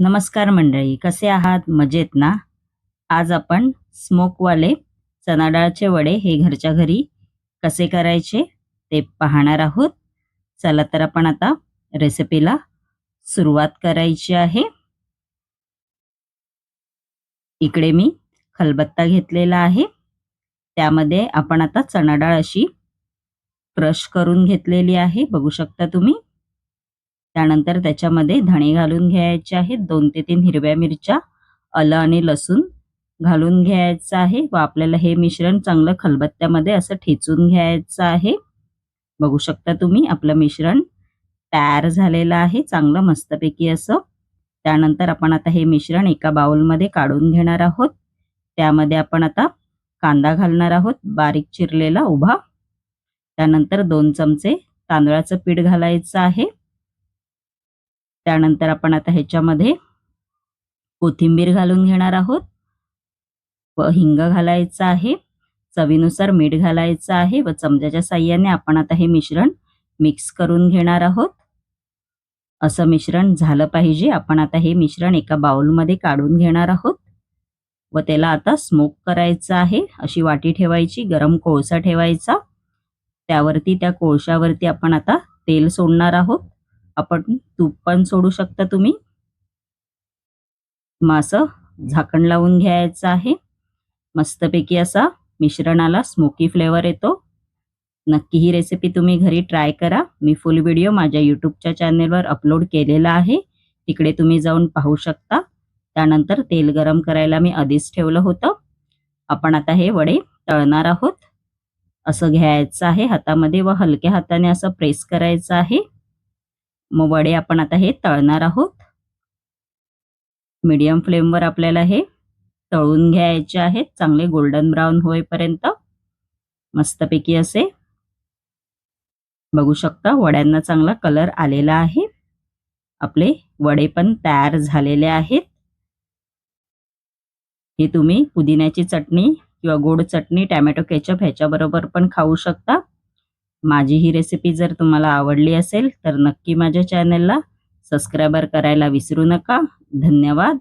नमस्कार मंडळी कसे आहात? मजेत ना? आज आपण स्मोकवाले चणाडाळचे वडे हे घरच्या घरी कसे करायचे ते पाहणार आहोत. चला तर आपण आता रेसिपीला सुरुवात करायची आहे. इकडे मी खलबत्ता घेतलेला आहे. त्यामध्ये आपण आता चणाडाळ अशी क्रश करून घेतलेली आहे. बघू शकता तुम्ही. त्यानंतर त्याच्यामध्ये धणे घालून घ्यायचे आहेत. दोन ते तीन हिरव्या मिरच्या आलं आणि लसूण घालून घ्यायचं आहे. व आपल्याला हे मिश्रण चांगलं खलबत्त्यामध्ये असं ठेचून घ्यायचं आहे. बघू शकता तुम्ही आपलं मिश्रण तयार झालेलं आहे. चांगलं मस्तपैकी असं. त्यानंतर आपण आता हे मिश्रण एका बाउलमध्ये काढून घेणार आहोत. त्यामध्ये आपण आता कांदा घालणार आहोत. बारीक चिरलेला उभा. त्यानंतर दोन चमचे तांदळाचं पीठ घालायचं आहे. त्यानंतर आपण आता ह्याच्यामध्ये कोथिंबीर घालून घेणार आहोत. व हिंग घालायचं आहे. चवीनुसार मीठ घालायचं आहे व चमच्याच्या साह्याने आपण आता हे मिश्रण मिक्स करून घेणार आहोत. असं मिश्रण झालं पाहिजे. आपण आता हे मिश्रण एका बाउलमध्ये काढून घेणार आहोत. व त्याला आता स्मोक करायचं आहे. अशी वाटी ठेवायची गरम कोळसा ठेवायचा. त्यावरती त्या कोळशावरती आपण आता तेल सोडणार आहोत. आपण तूप पण सोडू शकता तुम्ही. मग असं झाकण लावून घ्यायचं आहे. मस्तपैकी असा मिश्रणाला स्मोकी फ्लेवर येतो. नक्की ही रेसिपी तुम्ही घरी ट्राय करा. मी फुल व्हिडिओ माझ्या यूट्यूबच्या चॅनेलवर अपलोड केलेला आहे. तिकडे तुम्ही जाऊन पाहू शकता. त्यानंतर तेल गरम करायला मी आधीच ठेवलं होतं. आपण आता हे वडे तळणार आहोत. असं घ्यायचं आहे हातामध्ये व हलक्या हाताने असं प्रेस करायचं आहे. मग वडे आपण आता हे तळणार आहोत. मीडियम फ्लेमवर आपल्याला हे तळून घ्यायचे आहेत. चांगले गोल्डन ब्राऊन होईपर्यंत. मस्तपैकी असे. बघू शकता वड्यांना चांगला कलर आलेला आहे. आपले वडे पण तयार झालेले आहेत. हे तुम्ही पुदिन्याची चटणी किंवा गोड चटणी टॅमॅटो केचप ह्याच्याबरोबर पण खाऊ शकता. माझी ही रेसिपी जर तुम्हाला आवडली असेल तर नक्की माझ्या चॅनलला सबस्क्रायबर करायला विसरू नका. धन्यवाद.